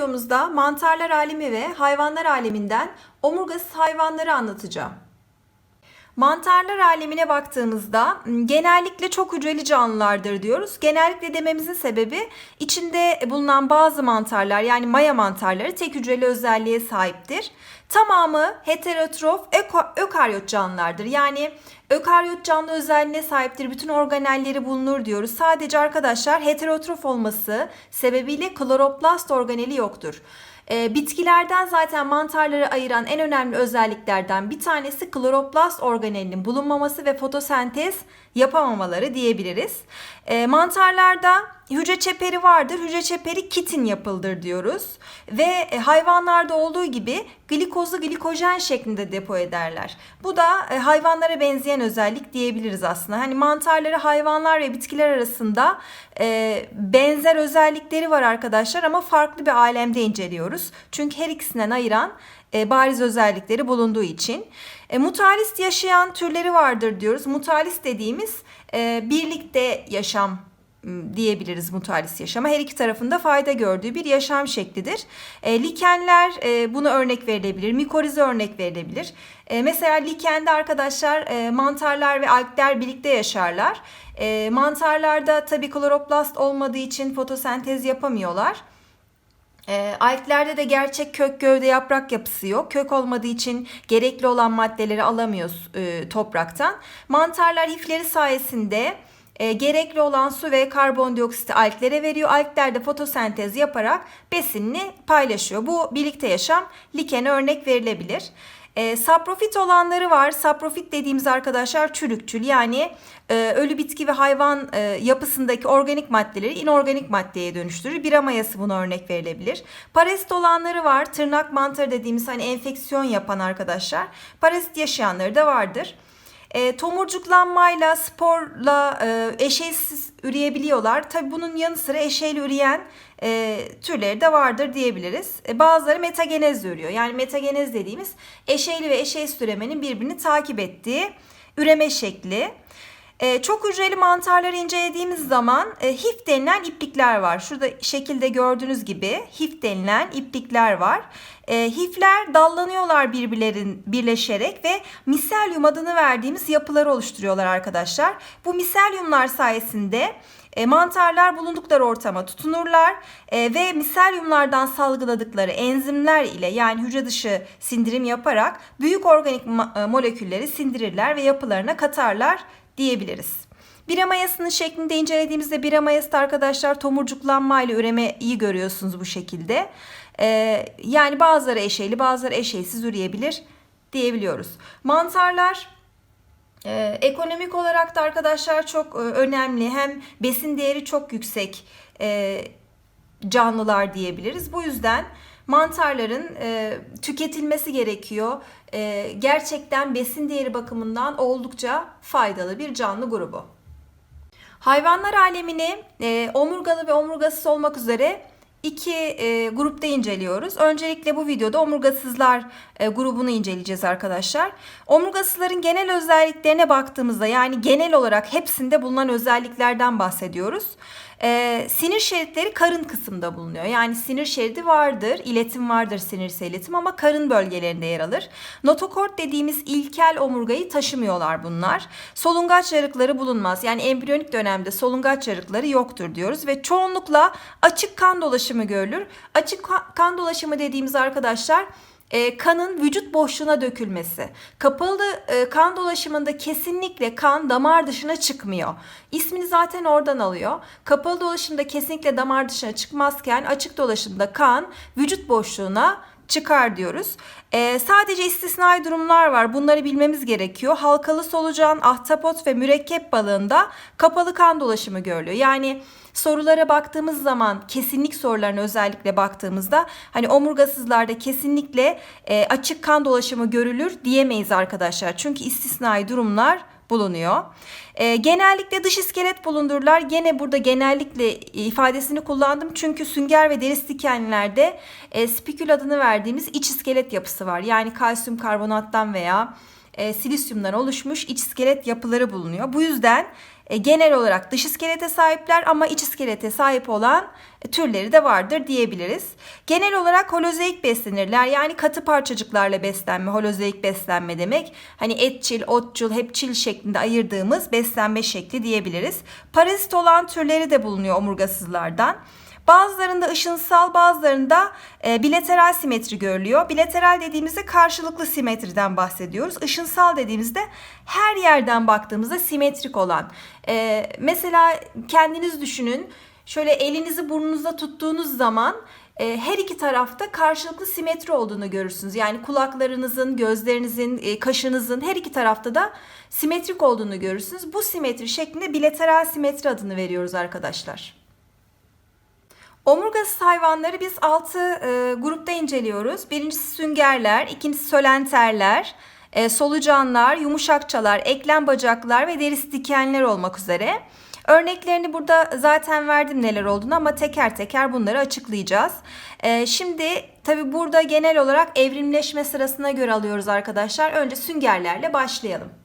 videomuzda mantarlar alemi ve hayvanlar aleminden omurgasız hayvanları anlatacağım. Mantarlar alemine baktığımızda genellikle çok hücreli canlılardır diyoruz. Genellikle dememizin sebebi içinde bulunan bazı mantarlar yani maya mantarları tek hücreli özelliğe sahiptir. Tamamı heterotrof ökaryot canlılardır. Yani ökaryot canlı özelliğine sahiptir. Bütün organelleri bulunur diyoruz. Sadece arkadaşlar heterotrof olması sebebiyle kloroplast organeli yoktur. Ee, bitkilerden zaten mantarları ayıran en önemli özelliklerden bir tanesi kloroplast organelinin bulunmaması ve fotosentez yapamamaları diyebiliriz. Ee, mantarlarda hücre çeperi vardır. Hücre çeperi kitin yapıldır diyoruz. Ve e, hayvanlarda olduğu gibi glikozu glikojen şeklinde depo ederler. Bu da e, hayvanlara benzeyen özellik diyebiliriz aslında. Hani mantarları hayvanlar ve bitkiler arasında e, benzer özellikleri var arkadaşlar ama farklı bir alemde inceliyoruz. Çünkü her ikisinden ayıran bariz özellikleri bulunduğu için. E, yaşayan türleri vardır diyoruz. Mutalist dediğimiz birlikte yaşam diyebiliriz mutalist yaşama. Her iki tarafında fayda gördüğü bir yaşam şeklidir. E, likenler e, buna örnek verilebilir. Mikorize örnek verilebilir. E, mesela likende arkadaşlar e, mantarlar ve algler birlikte yaşarlar. E, mantarlarda tabii kloroplast olmadığı için fotosentez yapamıyorlar. E, alglerde de gerçek kök gövde yaprak yapısı yok. Kök olmadığı için gerekli olan maddeleri alamıyoruz e, topraktan. Mantarlar hifleri sayesinde e, gerekli olan su ve karbondioksiti alglere veriyor. Algler de fotosentez yaparak besinini paylaşıyor. Bu birlikte yaşam likene örnek verilebilir. E, saprofit olanları var. Saprofit dediğimiz arkadaşlar çürükçül yani e, ölü bitki ve hayvan e, yapısındaki organik maddeleri inorganik maddeye dönüştürür. Bira mayası buna örnek verilebilir. Parazit olanları var. Tırnak mantarı dediğimiz hani enfeksiyon yapan arkadaşlar. Parazit yaşayanları da vardır. E, tomurcuklanmayla, sporla e, eşeysiz üreyebiliyorlar. Tabi bunun yanı sıra eşeğli üreyen e, türleri de vardır diyebiliriz. E, bazıları metagenez ürüyor. Yani metagenez dediğimiz eşeyli ve eşeğsiz üremenin birbirini takip ettiği üreme şekli. E, çok hücreli mantarları incelediğimiz zaman e, hif denilen iplikler var. Şurada şekilde gördüğünüz gibi hif denilen iplikler var. E, hifler dallanıyorlar birbirlerin birleşerek ve miselyum adını verdiğimiz yapıları oluşturuyorlar arkadaşlar. Bu miselyumlar sayesinde e, mantarlar bulundukları ortama tutunurlar e, ve miselyumlardan salgıladıkları enzimler ile yani hücre dışı sindirim yaparak büyük organik e, molekülleri sindirirler ve yapılarına katarlar diyebiliriz. Bira mayasının şeklinde incelediğimizde bira mayası da arkadaşlar tomurcuklanma ile üremeyi görüyorsunuz bu şekilde. Ee, yani bazıları eşeyli bazıları eşeysiz üreyebilir diyebiliyoruz. Mantarlar ee, ekonomik olarak da arkadaşlar çok e, önemli. Hem besin değeri çok yüksek e, canlılar diyebiliriz. Bu yüzden mantarların e, tüketilmesi gerekiyor. E, gerçekten besin değeri bakımından oldukça faydalı bir canlı grubu. Hayvanlar alemini e, omurgalı ve omurgasız olmak üzere iki e, grupta inceliyoruz. Öncelikle bu videoda omurgasızlar e, grubunu inceleyeceğiz arkadaşlar. Omurgasızların genel özelliklerine baktığımızda yani genel olarak hepsinde bulunan özelliklerden bahsediyoruz. E, sinir şeritleri karın kısımda bulunuyor. Yani sinir şeridi vardır, iletim vardır sinirsel iletim ama karın bölgelerinde yer alır. Notokort dediğimiz ilkel omurgayı taşımıyorlar bunlar. Solungaç yarıkları bulunmaz. Yani embriyonik dönemde solungaç yarıkları yoktur diyoruz ve çoğunlukla açık kan dolaşımı görülür. Açık ka- kan dolaşımı dediğimiz arkadaşlar e, kanın vücut boşluğuna dökülmesi. Kapalı e, kan dolaşımında kesinlikle kan damar dışına çıkmıyor. İsmini zaten oradan alıyor. Kapalı dolaşımda kesinlikle damar dışına çıkmazken açık dolaşımda kan vücut boşluğuna çıkar diyoruz. Ee, sadece istisnai durumlar var. Bunları bilmemiz gerekiyor. Halkalı solucan, ahtapot ve mürekkep balığında kapalı kan dolaşımı görülüyor. Yani sorulara baktığımız zaman kesinlik sorularına özellikle baktığımızda hani omurgasızlarda kesinlikle e, açık kan dolaşımı görülür diyemeyiz arkadaşlar. Çünkü istisnai durumlar bulunuyor. E, genellikle dış iskelet bulundururlar. Gene burada genellikle ifadesini kullandım. Çünkü sünger ve deri dikenlerde e, spikül adını verdiğimiz iç iskelet yapısı var. Yani kalsiyum karbonattan veya e, silisyumdan oluşmuş iç iskelet yapıları bulunuyor. Bu yüzden e, genel olarak dış iskelete sahipler ama iç iskelete sahip olan türleri de vardır diyebiliriz. Genel olarak holozoik beslenirler. Yani katı parçacıklarla beslenme, holozoik beslenme demek. Hani etçil, otçul, hepçil şeklinde ayırdığımız beslenme şekli diyebiliriz. Parazit olan türleri de bulunuyor omurgasızlardan. Bazılarında ışınsal bazılarında e, bilateral simetri görülüyor. Bilateral dediğimizde karşılıklı simetriden bahsediyoruz. Işınsal dediğimizde her yerden baktığımızda simetrik olan. E, mesela kendiniz düşünün. Şöyle elinizi burnunuzda tuttuğunuz zaman e, her iki tarafta karşılıklı simetri olduğunu görürsünüz. Yani kulaklarınızın, gözlerinizin, e, kaşınızın her iki tarafta da simetrik olduğunu görürsünüz. Bu simetri şeklinde bilateral simetri adını veriyoruz arkadaşlar. Omurgasız hayvanları biz 6 e, grupta inceliyoruz. Birincisi süngerler, ikincisi sölenterler, e, solucanlar, yumuşakçalar, eklem bacaklar ve derisi dikenler olmak üzere. Örneklerini burada zaten verdim neler olduğunu ama teker teker bunları açıklayacağız. E, şimdi tabi burada genel olarak evrimleşme sırasına göre alıyoruz arkadaşlar. Önce süngerlerle başlayalım.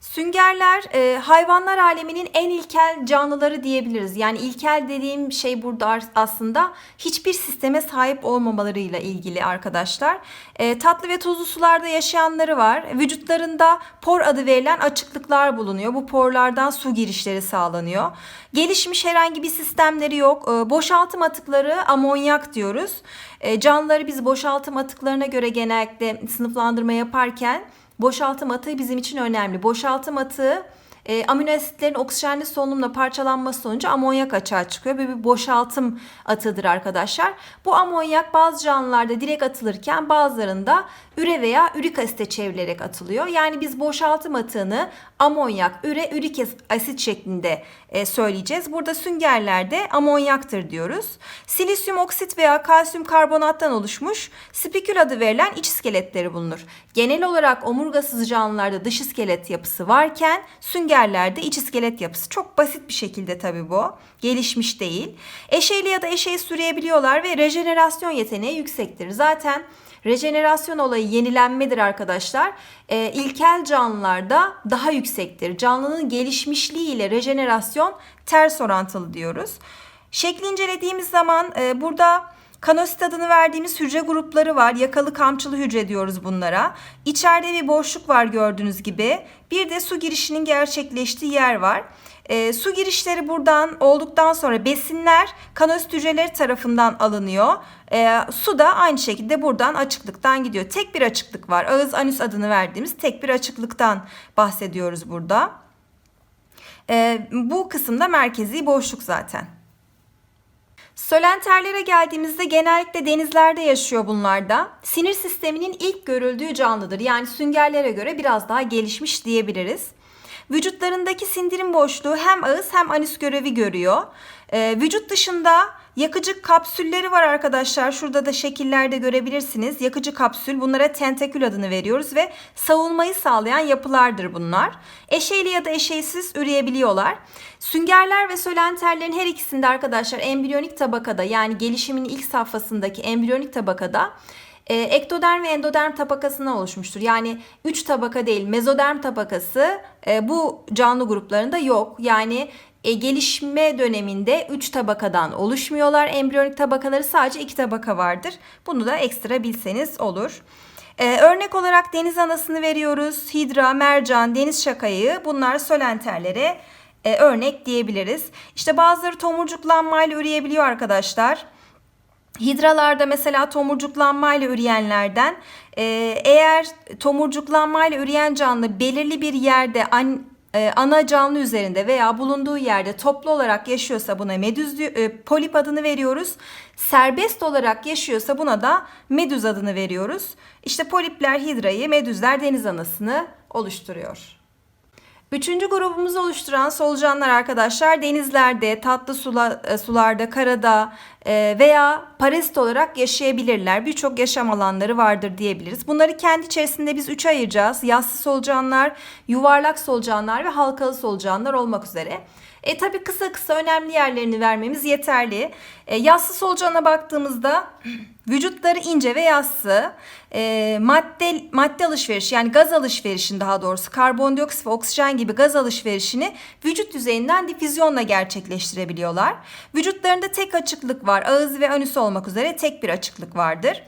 Süngerler e, hayvanlar aleminin en ilkel canlıları diyebiliriz. Yani ilkel dediğim şey burada aslında hiçbir sisteme sahip olmamalarıyla ilgili arkadaşlar. E, tatlı ve tuzlu sularda yaşayanları var. Vücutlarında por adı verilen açıklıklar bulunuyor. Bu porlardan su girişleri sağlanıyor. Gelişmiş herhangi bir sistemleri yok. E, boşaltım atıkları amonyak diyoruz. E, canlıları biz boşaltım atıklarına göre genellikle sınıflandırma yaparken Boşaltım atığı bizim için önemli. Boşaltım atığı e, amino asitlerin oksijenli solunumla parçalanması sonucu amonyak açığa çıkıyor ve bir boşaltım atığıdır arkadaşlar. Bu amonyak bazı canlılarda direkt atılırken bazılarında üre veya ürik asite çevrilerek atılıyor. Yani biz boşaltım atığını amonyak, üre, ürik asit şeklinde e, söyleyeceğiz. Burada süngerlerde amonyaktır diyoruz. Silisyum oksit veya kalsiyum karbonattan oluşmuş spikül adı verilen iç iskeletleri bulunur. Genel olarak omurgasız canlılarda dış iskelet yapısı varken süngerlerde iç iskelet yapısı. Çok basit bir şekilde tabii bu. Gelişmiş değil. Eşeğli ya da eşeği süreyebiliyorlar ve rejenerasyon yeteneği yüksektir. Zaten Rejenerasyon olayı yenilenmedir arkadaşlar. E, ilkel canlılarda daha yüksektir. Canlının gelişmişliği ile rejenerasyon ters orantılı diyoruz. Şekli incelediğimiz zaman e, burada Kanosit adını verdiğimiz hücre grupları var. Yakalı kamçılı hücre diyoruz bunlara. İçeride bir boşluk var gördüğünüz gibi. Bir de su girişinin gerçekleştiği yer var. E, su girişleri buradan olduktan sonra besinler kanosit hücreleri tarafından alınıyor. E, su da aynı şekilde buradan açıklıktan gidiyor. Tek bir açıklık var. Ağız anüs adını verdiğimiz tek bir açıklıktan bahsediyoruz burada. E, bu kısımda merkezi boşluk zaten. Sölenterlere geldiğimizde genellikle denizlerde yaşıyor bunlarda. Sinir sisteminin ilk görüldüğü canlıdır. Yani süngerlere göre biraz daha gelişmiş diyebiliriz. Vücutlarındaki sindirim boşluğu hem ağız hem anüs görevi görüyor. Ee, vücut dışında yakıcı kapsülleri var arkadaşlar. Şurada da şekillerde görebilirsiniz. Yakıcı kapsül bunlara tentakül adını veriyoruz ve savunmayı sağlayan yapılardır bunlar. Eşeğli ya da eşeğsiz üreyebiliyorlar. Süngerler ve sölenterlerin her ikisinde arkadaşlar embriyonik tabakada yani gelişimin ilk safhasındaki embriyonik tabakada e, ektoderm ve endoderm tabakasına oluşmuştur. Yani 3 tabaka değil mezoderm tabakası e, bu canlı gruplarında yok. Yani e, gelişme döneminde 3 tabakadan oluşmuyorlar. Embriyonik tabakaları sadece 2 tabaka vardır. Bunu da ekstra bilseniz olur. Ee, örnek olarak deniz anasını veriyoruz. Hidra, mercan, deniz şakayı bunlar sölenterlere e, örnek diyebiliriz. İşte bazıları tomurcuklanmayla üreyebiliyor arkadaşlar. Hidralarda mesela tomurcuklanmayla üreyenlerden e, eğer tomurcuklanmayla üreyen canlı belirli bir yerde an, e, ana canlı üzerinde veya bulunduğu yerde toplu olarak yaşıyorsa buna medüz e, polip adını veriyoruz. Serbest olarak yaşıyorsa buna da medüz adını veriyoruz. İşte polipler hidrayı, medüzler deniz anasını oluşturuyor. Üçüncü grubumuzu oluşturan solucanlar arkadaşlar denizlerde, tatlı sula, e, sularda, karada e, veya parazit olarak yaşayabilirler. Birçok yaşam alanları vardır diyebiliriz. Bunları kendi içerisinde biz üçe ayıracağız. Yassı solucanlar, yuvarlak solucanlar ve halkalı solucanlar olmak üzere. E tabi kısa kısa önemli yerlerini vermemiz yeterli. E, yassı solucana baktığımızda vücutları ince ve yassı. E, madde madde alışverişi yani gaz alışverişini daha doğrusu karbondioksit ve oksijen gibi gaz alışverişini vücut yüzeyinden difüzyonla gerçekleştirebiliyorlar. Vücutlarında tek açıklık var. Ağız ve anüs olmak üzere tek bir açıklık vardır.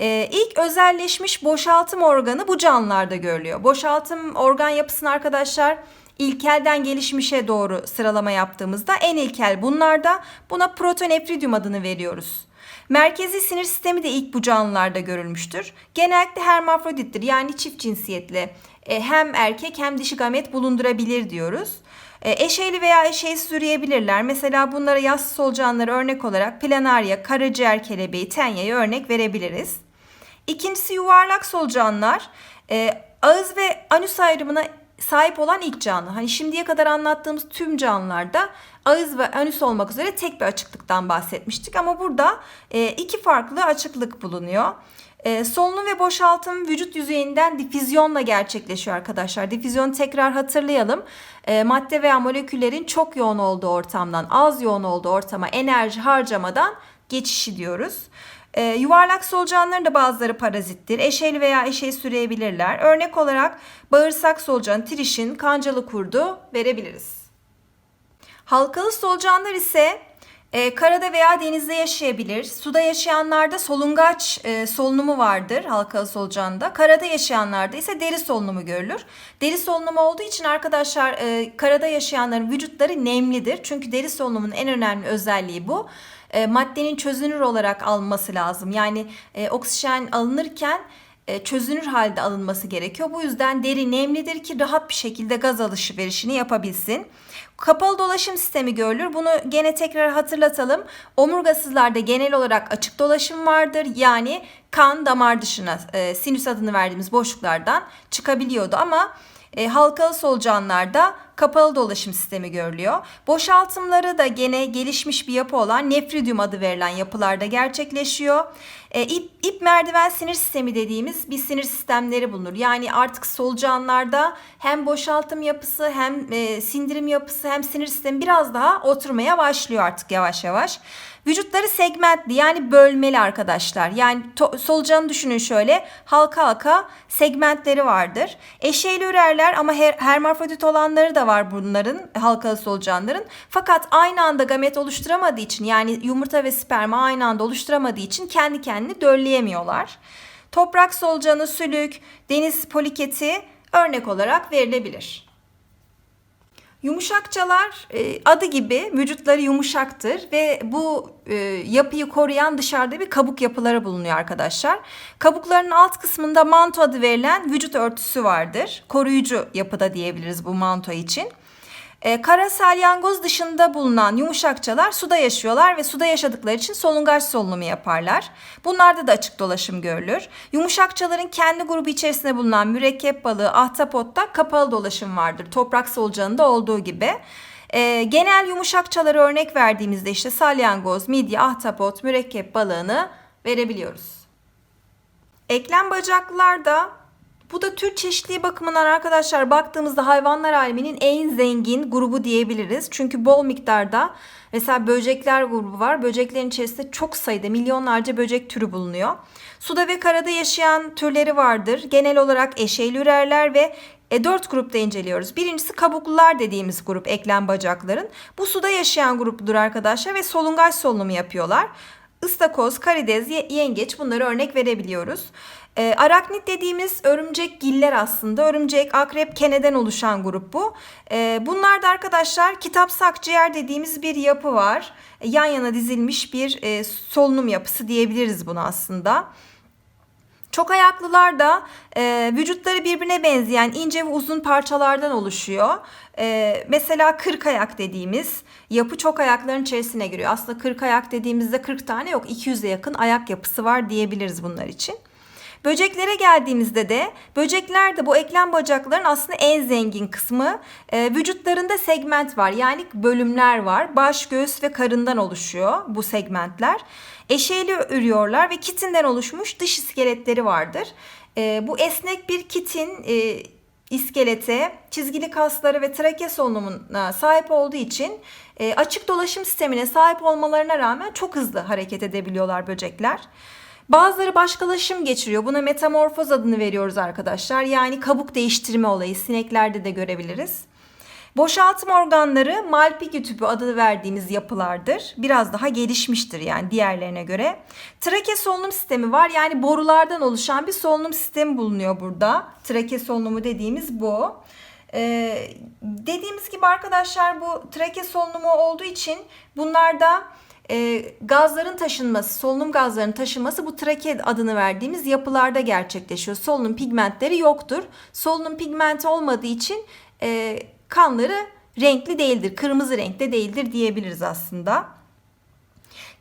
Ee, ilk özelleşmiş boşaltım organı bu canlılarda görülüyor. Boşaltım organ yapısını arkadaşlar ilkelden gelişmişe doğru sıralama yaptığımızda en ilkel bunlarda buna protonefridium adını veriyoruz. Merkezi sinir sistemi de ilk bu canlılarda görülmüştür. Genellikle hermafrodittir yani çift cinsiyetli. E, hem erkek hem dişi gamet bulundurabilir diyoruz. E, eşeyli veya eşeğsiz üreyebilirler. Mesela bunlara yassı solucanları örnek olarak planarya, karaciğer kelebeği, tenyayı örnek verebiliriz. İkincisi yuvarlak solucanlar. E, ağız ve anüs ayrımına sahip olan ilk canlı. Hani şimdiye kadar anlattığımız tüm canlılarda ağız ve anüs olmak üzere tek bir açıklıktan bahsetmiştik. Ama burada e, iki farklı açıklık bulunuyor. E, solunum ve boşaltım vücut yüzeyinden difüzyonla gerçekleşiyor arkadaşlar. Difüzyon tekrar hatırlayalım. E, madde veya moleküllerin çok yoğun olduğu ortamdan az yoğun olduğu ortama enerji harcamadan geçişi diyoruz. E, yuvarlak solucanların da bazıları parazittir. Eşeyli veya eşeği süreyebilirler. Örnek olarak bağırsak solucanı, trişin, kancalı kurdu verebiliriz. Halkalı solucanlar ise e, karada veya denizde yaşayabilir. Suda yaşayanlarda solungaç e, solunumu vardır halkalı solucanda. Karada yaşayanlarda ise deri solunumu görülür. Deri solunumu olduğu için arkadaşlar e, karada yaşayanların vücutları nemlidir. Çünkü deri solunumunun en önemli özelliği bu. E, maddenin çözünür olarak alınması lazım. Yani e, oksijen alınırken e, çözünür halde alınması gerekiyor. Bu yüzden deri nemlidir ki rahat bir şekilde gaz alışverişini yapabilsin. Kapalı dolaşım sistemi görülür. Bunu gene tekrar hatırlatalım. Omurgasızlarda genel olarak açık dolaşım vardır. Yani kan damar dışına e, sinüs adını verdiğimiz boşluklardan çıkabiliyordu ama e, halkalı solucanlarda kapalı dolaşım sistemi görülüyor. Boşaltımları da gene gelişmiş bir yapı olan nefridium adı verilen yapılarda gerçekleşiyor. E, ip, ip merdiven sinir sistemi dediğimiz bir sinir sistemleri bulunur. Yani artık solucanlarda hem boşaltım yapısı hem e, sindirim yapısı hem sinir sistemi biraz daha oturmaya başlıyor artık yavaş yavaş. Vücutları segmentli yani bölmeli arkadaşlar. Yani solucanı düşünün şöyle halka halka segmentleri vardır. Eşeğli ürerler ama her- hermafrodit olanları da var bunların halkalı solucanların. Fakat aynı anda gamet oluşturamadığı için yani yumurta ve sperma aynı anda oluşturamadığı için kendi kendini dölleyemiyorlar. Toprak solucanı, sülük, deniz poliketi örnek olarak verilebilir. Yumuşakçalar e, adı gibi vücutları yumuşaktır ve bu e, yapıyı koruyan dışarıda bir kabuk yapıları bulunuyor arkadaşlar. Kabukların alt kısmında manto adı verilen vücut örtüsü vardır. Koruyucu yapıda diyebiliriz bu manto için. E, kara salyangoz dışında bulunan yumuşakçalar suda yaşıyorlar ve suda yaşadıkları için solungaç solunumu yaparlar. Bunlarda da açık dolaşım görülür. Yumuşakçaların kendi grubu içerisinde bulunan mürekkep balığı, ahtapotta kapalı dolaşım vardır. Toprak solucanında olduğu gibi. E, genel yumuşakçaları örnek verdiğimizde işte salyangoz, midye, ahtapot, mürekkep balığını verebiliyoruz. Eklem bacaklılarda bu da tür çeşitliliği bakımından arkadaşlar baktığımızda hayvanlar aleminin en zengin grubu diyebiliriz. Çünkü bol miktarda mesela böcekler grubu var. Böceklerin içerisinde çok sayıda milyonlarca böcek türü bulunuyor. Suda ve karada yaşayan türleri vardır. Genel olarak eşeğli ürerler ve e, dört grupta inceliyoruz. Birincisi kabuklular dediğimiz grup eklem bacakların. Bu suda yaşayan gruptur arkadaşlar ve solungaç solunumu yapıyorlar. Istakoz, karides, yengeç bunları örnek verebiliyoruz. E, araknit dediğimiz örümcek giller aslında. Örümcek, akrep, keneden oluşan grup bu. E, bunlar arkadaşlar kitapsak ciğer dediğimiz bir yapı var. E, yan yana dizilmiş bir e, solunum yapısı diyebiliriz bunu aslında. Çok ayaklılar da e, vücutları birbirine benzeyen ince ve uzun parçalardan oluşuyor. E, mesela kırk ayak dediğimiz yapı çok ayakların içerisine giriyor. Aslında kırk ayak dediğimizde 40 tane yok 200'e yakın ayak yapısı var diyebiliriz bunlar için. Böceklere geldiğimizde de böcekler de bu eklem bacakların aslında en zengin kısmı. E, vücutlarında segment var yani bölümler var. Baş, göğüs ve karından oluşuyor bu segmentler. Eşeğli ürüyorlar ve kitinden oluşmuş dış iskeletleri vardır. E, bu esnek bir kitin e, iskelete, çizgili kasları ve trake solunumuna sahip olduğu için e, açık dolaşım sistemine sahip olmalarına rağmen çok hızlı hareket edebiliyorlar böcekler. Bazıları başkalaşım geçiriyor. Buna metamorfoz adını veriyoruz arkadaşlar. Yani kabuk değiştirme olayı sineklerde de görebiliriz. Boşaltım organları Malpighi tüpü adı verdiğimiz yapılardır. Biraz daha gelişmiştir yani diğerlerine göre. Trake solunum sistemi var. Yani borulardan oluşan bir solunum sistemi bulunuyor burada. Trake solunumu dediğimiz bu. Ee, dediğimiz gibi arkadaşlar bu trake solunumu olduğu için bunlarda e, gazların taşınması, solunum gazlarının taşınması bu trake adını verdiğimiz yapılarda gerçekleşiyor. Solunum pigmentleri yoktur. Solunum pigmenti olmadığı için e, kanları renkli değildir, kırmızı renkte değildir diyebiliriz aslında.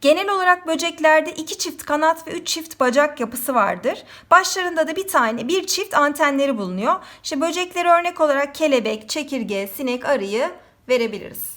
Genel olarak böceklerde iki çift kanat ve üç çift bacak yapısı vardır. Başlarında da bir tane, bir çift antenleri bulunuyor. İşte böcekleri örnek olarak kelebek, çekirge, sinek, arıyı verebiliriz.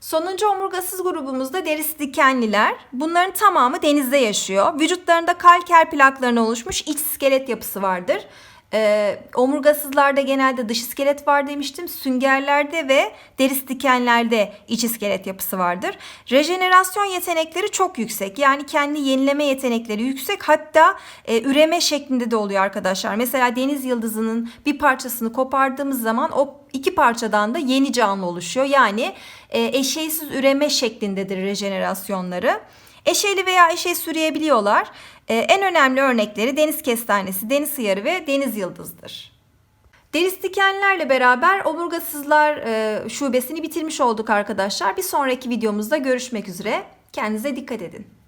Sonuncu omurgasız grubumuzda derisi dikenliler. Bunların tamamı denizde yaşıyor. Vücutlarında kalker plaklarına oluşmuş iç iskelet yapısı vardır. Ee, omurgasızlarda genelde dış iskelet var demiştim. Süngerlerde ve deris dikenlerde iç iskelet yapısı vardır. Rejenerasyon yetenekleri çok yüksek. Yani kendi yenileme yetenekleri yüksek. Hatta e, üreme şeklinde de oluyor arkadaşlar. Mesela deniz yıldızının bir parçasını kopardığımız zaman o iki parçadan da yeni canlı oluşuyor. Yani e, eşeysiz üreme şeklindedir rejenerasyonları. Eşeyli veya eşey süreyebiliyorlar. Ee, en önemli örnekleri deniz kestanesi, deniz hıyarı ve deniz yıldızdır. Deniz dikenlerle beraber omurgasızlar e, şubesini bitirmiş olduk arkadaşlar. Bir sonraki videomuzda görüşmek üzere. Kendinize dikkat edin.